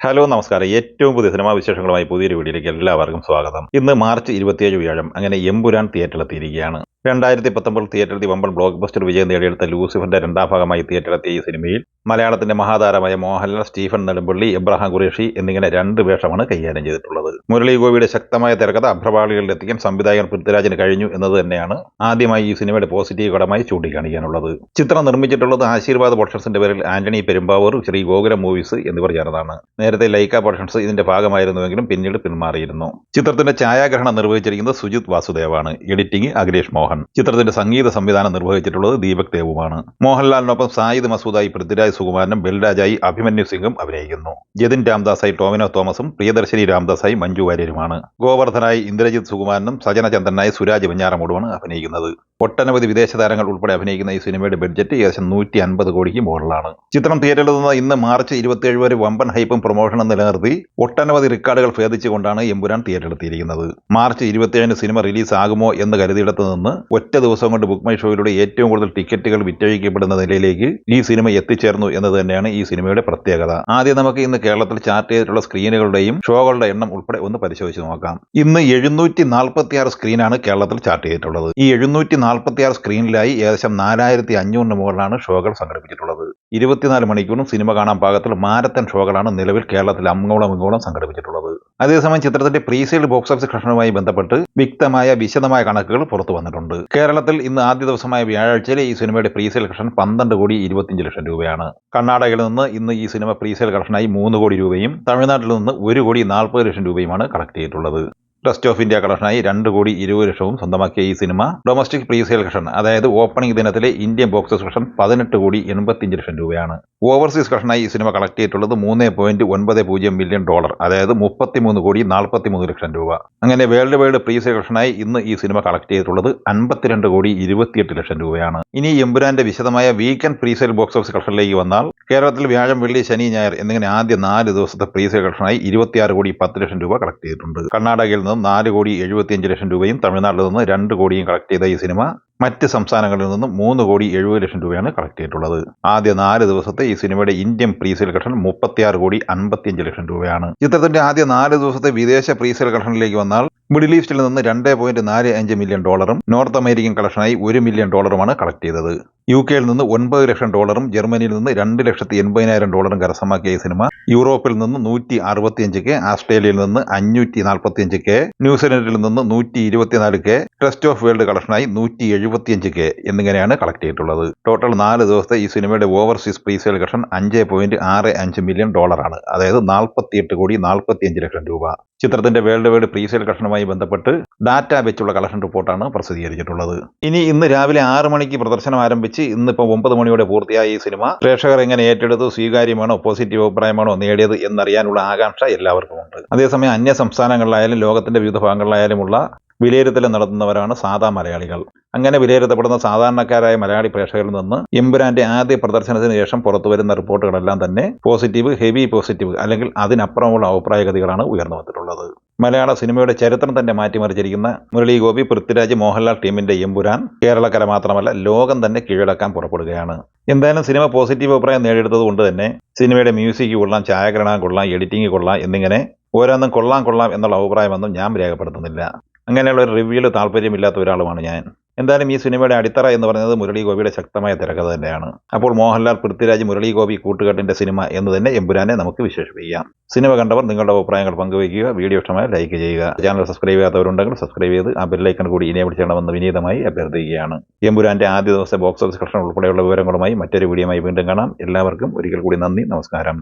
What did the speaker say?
Hello നമസ്കാരം. ഏറ്റവും പുതിയ സിനിമാ വിശേഷങ്ങളുമായി പുതിയൊരു വീഡിയോയിലേക്ക് എല്ലാവർക്കും സ്വാഗതം. ഇന്ന് മാർച്ച് ഇരുപത്തിയേഴ് വ്യാഴം. അങ്ങനെ എമ്പുരാൻ തിയേറ്ററിലെത്തിയിരിക്കുകയാണ്. രണ്ടായിരത്തി പത്തൊമ്പത് തിയേറ്ററിൽ വമ്പൻ ബ്ലോക്ക് ബസ്റ്റർ വിജയം നേടിയെടുത്ത ലൂസിഫറിന്റെ രണ്ടാം ഭാഗമായി തിയേറ്ററെത്തിയ ഈ സിനിമയിൽ മലയാളത്തിന്റെ മഹാതാരമായ മോഹൻലാൽ സ്റ്റീഫൻ നെടുമ്പള്ളി എബ്രഹാം ഖുറേഷി എന്നിങ്ങനെ രണ്ട് വേഷമാണ് കൈകാര്യം ചെയ്തിട്ടുള്ളത്. മുരളി ഗോപിയുടെ ശക്തമായ തിരക്കഥ അഭ്രപാളികളിൽ എത്തിക്കാൻ സംവിധായകൻ പൃഥ്വിരാജിന് കഴിഞ്ഞു എന്നത് തന്നെയാണ് ആദ്യമായി ഈ സിനിമയുടെ പോസിറ്റീവ് ഘടമായി ചൂണ്ടിക്കാണിക്കാനുള്ളത്. ചിത്രം നിർമ്മിച്ചിട്ടുള്ളത് ആശീർവാദ് പ്രൊഡക്ഷൻസിന്റെ പേരിൽ ആന്റണി പെരുമ്പാവൂർ ശ്രീ ഗോകുലം മൂവീസ് എന്നിവർ ചേർന്നതാണ്. നേരത്തെ ലൈക്ക പ്രൊഡക്ഷൻസ് ഇതിന്റെ ഭാഗമായിരുന്നുവെങ്കിലും പിന്നീട് പിന്മാറിയിരുന്നു. ചിത്രത്തിന്റെ ഛായാഗ്രഹണം നിർവഹിച്ചിരിക്കുന്നത് സുജിത് വാസുദേവാണ്. എഡിറ്റിംഗ് അഖിലേഷ് മോഹൻ. ചിത്രത്തിന്റെ സംഗീത സംവിധാനം നിർവഹിച്ചിട്ടുള്ളത് ദീപക് ദേവുമാണ്. മോഹൻലാലിനൊപ്പം സായിദ് മസൂദായി പൃഥ്വിരാജ് സുകുമാരനും ബൽരാജായി അഭിമന്യു സിംഗും അഭിനയിക്കുന്നു. ജതിൻ രാംദാസായി ടോമിനോ തോമസും പ്രിയദർശിനി രാംദാസായി മഞ്ജു വാര്യരുമാണ്. ഗോവർദ്ധനായി ഇന്ദ്രജിത് സുകുമാരനും സജനചന്ദ്രനായി സുരാജ് വെഞ്ഞാറമൂടുമാണ് അഭിനയിക്കുന്നത്. ഒട്ടനവധി വിദേശ താരങ്ങൾ ഉൾപ്പെടെ അഭിനയിക്കുന്ന ഈ സിനിമയുടെ ബഡ്ജറ്റ് ഏകദേശം നൂറ്റി അൻപത് കോടിക്ക് മുകളിലാണ്. ചിത്രം തിയേറ്ററിൽ നിന്ന് ഇന്ന് മാർച്ച് ഇരുപത്തിയേഴ് വരെ വമ്പൻ ഹൈപ്പും പ്രൊമോഷനും നിലനിർത്തി ഒട്ടനവധി റെക്കോർഡുകൾ ഭേദിച്ചുകൊണ്ടാണ് എമ്പുരാൻ തിയേറ്ററിലെത്തിയിരിക്കുന്നത്. മാർച്ച് ഇരുപത്തിയേഴിന് സിനിമ റിലീസ് ആകുമോ എന്ന് കരുതിയിടത്ത് നിന്ന് ഒറ്റ ദിവസം കൊണ്ട് ബുക്ക് മൈ ഷോയിലൂടെ ഏറ്റവും കൂടുതൽ ടിക്കറ്റുകൾ വിറ്റഴിക്കപ്പെടുന്ന നിലയിലേക്ക് ഈ സിനിമ എത്തിച്ചേർന്നു എന്നത് തന്നെയാണ് ഈ സിനിമയുടെ പ്രത്യേകത. ആദ്യം നമുക്ക് ഇന്ന് കേരളത്തിൽ ചാർട്ട് ചെയ്തിട്ടുള്ള സ്ക്രീനുകളുടെയും ഷോകളുടെ എണ്ണം ഉൾപ്പെടെ ഒന്ന് പരിശോധിച്ച് നോക്കാം. ഇന്ന് എഴുന്നൂറ്റി സ്ക്രീനാണ് കേരളത്തിൽ ചാർട്ട് ചെയ്തിട്ടുള്ളത്. ഈ എഴുന്നൂറ്റി നാൽപ്പത്തി ആറ് സ്ക്രീനിലായി ഏകദേശം നാലായിരത്തി അഞ്ഞൂറിന് മുകളിലാണ് ഷോകൾ സംഘടിപ്പിച്ചിട്ടുള്ളത്. ഇരുപത്തിനാല് മണിക്കൂറും സിനിമ കാണാൻ പാകത്തിൽ മാരത്തൻ ഷോകളാണ് നിലവിൽ കേരളത്തിൽ അങ്ങോളം ഇങ്ങോളം സംഘടിപ്പിച്ചിട്ടുള്ളത്. അതേസമയം ചിത്രത്തിന്റെ പ്രീസെയിൽ ബോക്സ് ഓഫീസ് കളക്ഷനുമായി ബന്ധപ്പെട്ട് വ്യക്തമായ വിശദമായ കണക്കുകൾ പുറത്തു വന്നിട്ടുണ്ട്. കേരളത്തിൽ ഇന്ന് ആദ്യ ദിവസമായ വ്യാഴാഴ്ചയിൽ ഈ സിനിമയുടെ പ്രീസെയിൽ കളക്ഷൻ പന്ത്രണ്ട് കോടി ഇരുപത്തിയഞ്ച് ലക്ഷം രൂപയാണ്. കർണാടകയിൽ നിന്ന് ഇന്ന് ഈ സിനിമ പ്രീസെയിൽ കളക്ഷനായി മൂന്ന് കോടി രൂപയും തമിഴ്നാട്ടിൽ നിന്ന് ഒരു കോടി നാൽപ്പത് ലക്ഷം രൂപയുമാണ് കളക്ട് ചെയ്തിട്ടുള്ളത്. ട്രസ്റ്റ് ഓഫ് ഇന്ത്യ കളക്ഷനായി രണ്ട് കോടി ഇരുപത് ലക്ഷവും സ്വന്തമാക്കിയ ഈ സിനിമ ഡൊമസ്റ്റിക് പ്രീസെയിൽ കളക്ഷൻ അതായത് ഓപ്പണിംഗ് ദിനത്തിലെ ഇന്ത്യൻ ബോക്സ് കളക്ഷൻ പതിനെട്ട് കോടി എൺപത്തിയഞ്ച് ലക്ഷം രൂപയാണ്. ഓവർസീസ് കളക്ഷനായി ഈ സിനിമ കളക്ട് ചെയ്തിട്ടുള്ളത് മൂന്ന് പോയിന്റ് ഒൻപത് പൂജ്യം മില്യൺ ഡോളർ അതായത് മുപ്പത്തിമൂന്ന് കോടി നാൽപ്പത്തിമൂന്ന് ലക്ഷം രൂപ. അങ്ങനെ വേൾഡ് വൈഡ് പ്രീസെയിൽ കളക്ഷനായി ഇന്ന് ഈ സിനിമ കളക്ട് ചെയ്തിട്ടുള്ളത് അൻപത്തിരണ്ട് കോടി ഇരുപത്തിയെട്ട് ലക്ഷം രൂപയാണ്. ഇനി എമ്പുരാന്റെ വിശദമായ വീക്കെൻഡ് പ്രീസെയിൽ ബോക്സ് ഓഫീസ് കളക്ഷനിലേക്ക് വന്നാൽ കേരളത്തിൽ വ്യാഴം വെള്ളി ശനി ഞായർ എന്നിങ്ങനെ ആദ്യ നാല് ദിവസത്തെ പ്രീസെയിൽ കളക്ഷനായി ഇരുപത്തിയാറ് കോടി പത്ത് ലക്ഷം രൂപ കളക്ട് ചെയ്തിട്ടുണ്ട്. കർണാടകയിൽ നിന്ന് നാല് കോടി എഴുപത്തിയഞ്ച് ലക്ഷം രൂപയും തമിഴ്നാട്ടിൽ നിന്ന് രണ്ട് കോടിയും കളക്ട് ചെയ്ത ഈ സിനിമ മറ്റ് സംസ്ഥാനങ്ങളിൽ നിന്നും മൂന്ന് കോടി എഴുപത് ലക്ഷം രൂപയാണ് കളക്ട് ചെയ്തിട്ടുള്ളത്. ആദ്യ നാല് ദിവസത്തെ ഈ സിനിമയുടെ ഇന്ത്യൻ പ്രീസെയിൽ കളക്ഷൻ മുപ്പത്തിയാറ് കോടി അൻപത്തിയഞ്ച് ലക്ഷം രൂപയാണ്. ചിത്രത്തിന്റെ ആദ്യ നാല് ദിവസത്തെ വിദേശ പ്രീസെയിൽ കളക്ഷനിലേക്ക് വന്നാൽ മിഡിൽ ഈസ്റ്റിൽ നിന്ന് രണ്ട് പോയിന്റ് നാല് അഞ്ച് മില്യൺ ഡോളറും നോർത്ത് അമേരിക്കൻ കളക്ഷനായി ഒരു മില്യൺ ഡോളറുമാണ് കളക്ട് ചെയ്തത്. യു കെയിൽ നിന്ന് ഒൻപത് ലക്ഷം ഡോളറും ജർമ്മനിയിൽ നിന്ന് രണ്ട് ലക്ഷത്തി എൺപതിനായിരം ഡോളറും കരസ്ഥമാക്കിയ ഈ സിനിമ യൂറോപ്പിൽ നിന്ന് നൂറ്റി അറുപത്തിയഞ്ച് കെ ആസ്ട്രേലിയയിൽ നിന്ന് അഞ്ഞൂറ്റി നാൽപ്പത്തിയഞ്ച് കെ ന്യൂസിലൻഡിൽ നിന്ന് നൂറ്റി ഇരുപത്തിനാല് കെ ട്രസ്റ്റ് ഓഫ് വേൾഡ് കളക്ഷനായി നൂറ്റി എഴുപത്തിയഞ്ച് കെ എന്നിങ്ങനെയാണ് കളക്ട് ചെയ്തിട്ടുള്ളത്. ടോട്ടൽ നാല് ദിവസത്തെ ഈ സിനിമയുടെ ഓവർസീസ് പ്രീസെയിൽ കളക്ഷൻ അഞ്ച് പോയിന്റ് ആറ് അഞ്ച് മില്യൺ ഡോളറാണ് അതായത് നാൽപ്പത്തിയെട്ട് കോടി നാൽപ്പത്തിയഞ്ച് ലക്ഷം രൂപ. ചിത്രത്തിന്റെ വേൾഡ് വൈഡ് പ്രീസെയിൽ കളക്ഷനുമായി ബന്ധപ്പെട്ട് ഡാറ്റ വെച്ചുള്ള കളക്ഷൻ റിപ്പോർട്ടാണ് പ്രസിദ്ധീകരിച്ചിട്ടുള്ളത്. ഇനി ഇന്ന് രാവിലെ ആറ് മണിക്ക് പ്രദർശനം ആരംഭിച്ച് ഇന്നിപ്പോൾ ഒമ്പത് മണിയോടെ പൂർത്തിയായ ഈ സിനിമ. പ്രേക്ഷകർ എങ്ങനെ ഏറ്റെടുത്തു സ്വീകാര്യമാണോ പോസിറ്റീവ് അഭിപ്രായമാണോ നേടിയത് എന്നറിയാനുള്ള ആകാംക്ഷ എല്ലാവർക്കും ഉണ്ട് അതേസമയം അന്യ സംസ്ഥാനങ്ങളിലായാലും ലോകത്തിന്റെ വിവിധ ഭാഗങ്ങളിലായാലുമുള്ള വിലയിരുത്തൽ നടത്തുന്നവരാണ് സാധാ മലയാളികൾ. അങ്ങനെ വിലയിരുത്തപ്പെടുന്ന സാധാരണക്കാരായ മലയാളി പ്രേക്ഷകരിൽ നിന്ന് എമ്പുരാന്റെ ആദ്യ പ്രദർശനത്തിന് ശേഷം പുറത്തുവരുന്ന റിപ്പോർട്ടുകളെല്ലാം തന്നെ പോസിറ്റീവ് ഹെവി പോസിറ്റീവ് അല്ലെങ്കിൽ അതിനപ്പുറമുള്ള അഭിപ്രായഗതികളാണ് ഉയർന്നു വന്നിട്ടുള്ളത്. മലയാള സിനിമയുടെ ചരിത്രം തന്നെ മാറ്റിമറിച്ചിരിക്കുന്ന മുരളി ഗോപി പൃഥ്വിരാജ് മോഹൻലാൽ ടീമിന്റെ എമ്പുരാൻ കേരളക്കര മാത്രമല്ല ലോകം തന്നെ കീഴടക്കാൻ പുറപ്പെടുകയാണ്. എന്തായാലും സിനിമ പോസിറ്റീവ് അഭിപ്രായം നേടിയെടുത്തത് കൊണ്ട് തന്നെ സിനിമയുടെ മ്യൂസിക് കൊള്ളാം ഛായാഗ്രഹണം കൊള്ളാം എഡിറ്റിംഗ് കൊള്ളാം എന്നിങ്ങനെ ഓരോന്നും കൊള്ളാം കൊള്ളാം എന്നുള്ള അഭിപ്രായമൊന്നും ഞാൻ രേഖപ്പെടുത്തുന്നില്ല. അങ്ങനെയുള്ള ഒരു റിവ്യൂവിൽ താല്പര്യമില്ലാത്ത ഒരാളുമാണ് ഞാൻ. എന്തായാലും ഈ സിനിമയുടെ അടിത്തറ എന്ന് പറയുന്നത് മുരളി ഗോപിയുടെ ശക്തമായ തിരക്കഥ തന്നെയാണ്. അപ്പോൾ മോഹൻലാൽ പൃഥ്വിരാജ് മുരളി ഗോപി കൂട്ടുകെട്ടിന്റെ സിനിമ എന്ന് തന്നെ എമ്പുരാനെ നമുക്ക് വിശേഷിപ്പിക്കാം. സിനിമ കണ്ടവർ നിങ്ങളുടെ അഭിപ്രായങ്ങൾ പങ്കുവയ്ക്കുക വീഡിയോ ഇഷ്ടമായി ലൈക്ക് ചെയ്യുക. ചാനൽ സബ്സ്ക്രൈബ് ചെയ്യാത്തവരുണ്ടെങ്കിൽ സബ്സ്ക്രൈബ് ചെയ്ത് ആ ബെല്ലൈക്കൺ കൂടി ഇനിയെ ചെയ്യണമെന്ന് വിനീതമായി അഭ്യർത്ഥിക്കുകയാണ്. എമ്പുരാന്റെ ആദ്യ ദിവസത്തെ ബോക്സ് ഓഫീസ് കളക്ഷൻ ഉൾപ്പെടെയുള്ള വിവരങ്ങളുമായി മറ്റൊരു വീഡിയോയുമായി വീണ്ടും കാണാം. എല്ലാവർക്കും ഒരിക്കൽ കൂടി നന്ദി നമസ്കാരം.